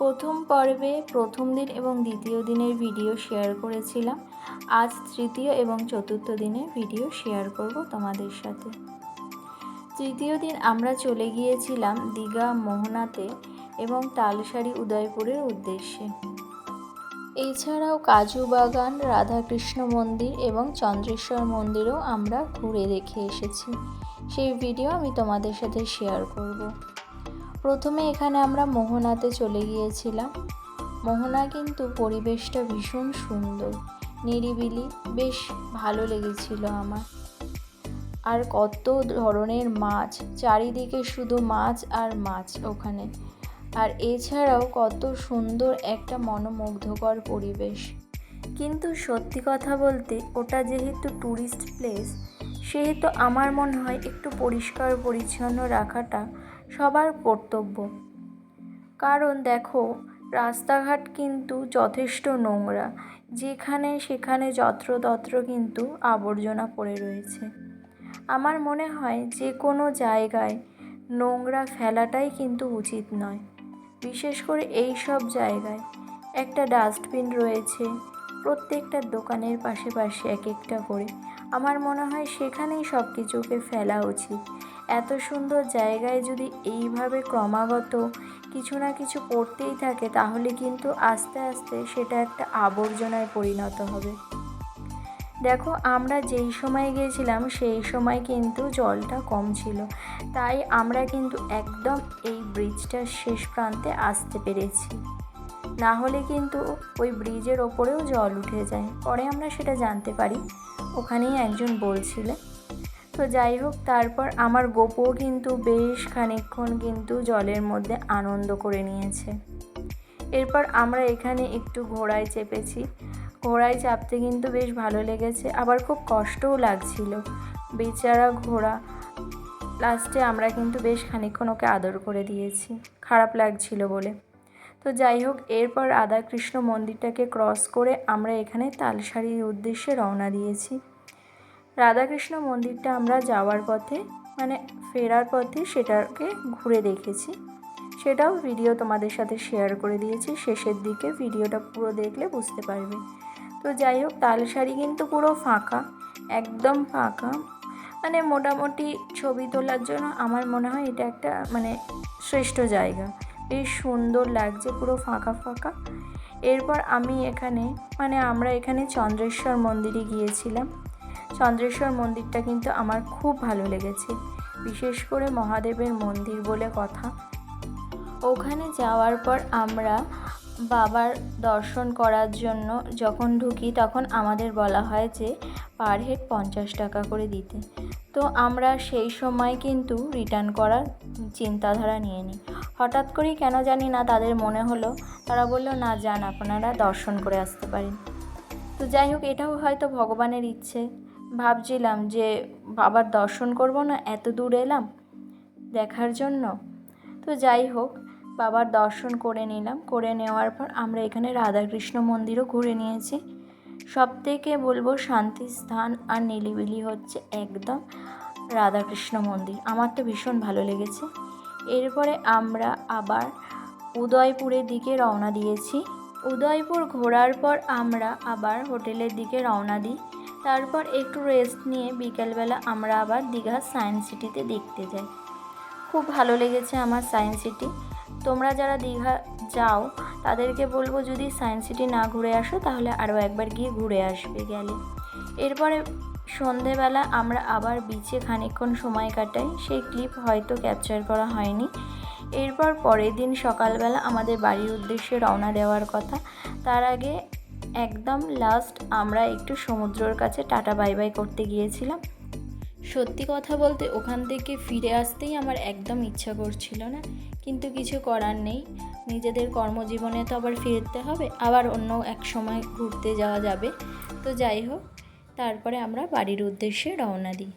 প্রথম পর্বে প্রথম দিন এবং দ্বিতীয় দিনের ভিডিও শেয়ার করেছিলাম। আজ তৃতীয় এবং চতুর্থ দিনের ভিডিও শেয়ার করব তোমাদের সাথে। তৃতীয় দিন আমরা চলে গিয়েছিলাম দীঘা, মোহনাতে এবং তালসারি উদয়পুরের উদ্দেশ্যে। এছাড়াও কাজু বাগান, রাধাকৃষ্ণ মন্দির এবং চন্দ্রেশ্বর মন্দিরও আমরা ঘুরে দেখে এসেছি। সেই ভিডিও আমি তোমাদের সাথে শেয়ার করব। প্রথমে এখানে আমরা মোহনাতে চলে গিয়েছিলাম। মোহনা কিন্তু পরিবেশটা ভীষণ সুন্দর, নিরিবিলি, বেশ ভালো লেগেছিল আমার। আর কত ধরনের মাছ, চারিদিকে শুধু মাছ আর মাছ ওখানে। আর এছাড়াও কত সুন্দর একটা মনোমুগ্ধকর পরিবেশ। কিন্তু সত্যি কথা বলতে ওটা যেহেতু ট্যুরিস্ট প্লেস সেহেতু আমার মনে হয় একটু পরিষ্কার পরিচ্ছন্ন রাখাটা সবার কর্তব্য। কারণ দেখো, রাস্তাঘাট কিন্তু যথেষ্ট নোংরা। যেখানে সেখানে যত্রতত্র কিন্তু আবর্জনা পড়ে রয়েছে। আমার মনে হয় যে কোনো জায়গায় নোংরা ফেলাটাই কিন্তু উচিত নয়। বিশেষ করে এই সব জায়গায়। একটা ডাস্টবিন রয়েছে, প্রত্যেকটা দোকানের পাশে পাশে এক একটা করে। আমার মনে হয় সেখানেই সব কিছুকে ফেলা উচিত। এত সুন্দর জায়গায় যদি এইভাবে ক্রমাগত কিছু না কিছু পড়তেই থাকে, তাহলে কিন্তু আস্তে আস্তে সেটা একটা আবর্জনায় পরিণত হবে। দেখো, আমরা যেই সময় গিয়েছিলাম সেই সময় কিন্তু জলটা কম ছিল। তাই আমরা কিন্তু একদম এই ব্রিজটার শেষ প্রান্তে আসতে পেরেছি। না হলে কিন্তু ওই ব্রিজের ওপরেও জল উঠে যায়। পরে আমরা সেটা জানতে পারি। ওখানেই একজন বলছিলেন তো যাই হোক, তারপর আমার গোপুও কিন্তু বেশ খানিকক্ষণ কিন্তু জলের মধ্যে আনন্দ করে নিয়েছে। এরপর আমরা এখানে একটু ঘোড়ায় চেপেছি। ঘোড়ায় চাপতে কিন্তু বেশ ভালো লেগেছে, আবার খুব কষ্টও লাগছিল। বেচারা ঘোড়া, লাস্টে আমরা কিন্তু বেশ খানিকক্ষণ ওকে আদর করে দিয়েছি। খারাপ লাগছিল বলে। তো যাই হোক, এরপর রাধাকৃষ্ণ মন্দিরটাকে ক্রস করে আমরা এখানে তালসারির উদ্দেশ্যে রওনা দিয়েছি। রাধাকৃষ্ণ মন্দিরটা আমরা যাওয়ার পথে মানে ফেরার পথে সেটাকে ঘুরে দেখেছি। সেটাও ভিডিও তোমাদের সাথে শেয়ার করে দিয়েছি। শেষের দিকে ভিডিওটা পুরো দেখলে বুঝতে পারবে। তো যাই হোক তালসারি কিন্তু পুরো ফাঁকা, একদম ফাঁকা। মানে মোটামুটি ছবি তোলার জন্য আমার মনে হয় এটা একটা মানে শ্রেষ্ঠ জায়গা। বেশ সুন্দর লাগছে, পুরো ফাঁকা ফাঁকা। এরপর আমি এখানে মানে আমরা এখানে চন্দ্রেশ্বর মন্দিরে গিয়েছিলাম। চন্দ্রেশ্বর মন্দিরটা কিন্তু আমার খুব ভালো লেগেছে। বিশেষ করে মহাদেবের মন্দির বলে কথা। ওখানে যাওয়ার পর আমরা বাবার দর্শন করার জন্য যখন ঢুকি তখন আমাদের বলা হয় যে, পার হেড পঞ্চাশ টাকা করে দিতে। তো আমরা সেই সময় কিন্তু রিটার্ন করার চিন্তাধারা নিয়ে নিই। হঠাৎ করেই কেন জানি না তাদের মনে হলো। তারা বলল, না, যান, আপনারা দর্শন করে আসতে পারেন। তো যাই হোক, এটাও হয়তো ভগবানের ইচ্ছে। ভাবছিলাম যে বাবার দর্শন করব না, এত দূর এলাম দেখার জন্য। তো যাই হোক, বাবার দর্শন করে নিলাম। করে নেওয়ার পর আমরা এখানে রাধাকৃষ্ণ মন্দিরও ঘুরে নিয়েছি। সব থেকে বলব শান্তি স্থান আর নিলিবিলি হচ্ছে একদম রাধাকৃষ্ণ মন্দির। আমার তো ভীষণ ভালো লেগেছে। এরপরে আমরা আবার উদয়পুরের দিকে রওনা দিয়েছি। উদয়পুর ঘোরার পর আমরা আবার হোটেলের দিকে রওনা দিই। তারপর একটু রেস্ট নিয়ে বিকেলবেলা আমরা আবার দীঘা সায়েন্স সিটিতে দেখতে যাই। খুব ভালো লেগেছে আমার সায়েন্স সিটি তোমরা যারা দীঘা যাও, তাদেরকে বলব যদি সায়েন্স সিটি না ঘুরে আসো, তাহলে আরও একবার গিয়ে ঘুরে আসবে গেলে। এরপরে সন্ধেবেলা আমরা আবার বিচে খানিকক্ষণ সময় কাটাই। সেই ক্লিপ হয়তো ক্যাপচার করা হয়নি। এরপর পরের দিন সকালবেলা আমাদের বাড়ির উদ্দেশ্যে রওনা দেওয়ার কথা। তার আগে একদম লাস্ট আমরা একটু সমুদ্রর কাছে টাটা বাই বাই করতে গিয়েছিলাম। সত্যি কথা বলতে ওখান থেকে ফিরে আসতেই আমার একদম ইচ্ছা করছিল না, কিন্তু কিছু করার নেই। নিজেদের কর্মজীবনে তো আবার ফিরতে হবে, আবার অন্য এক সময় ঘুরতে যাওয়া যাবে। তো যাই হোক, তারপরে আমরা বাড়ির উদ্দেশ্যে রওনা দিই।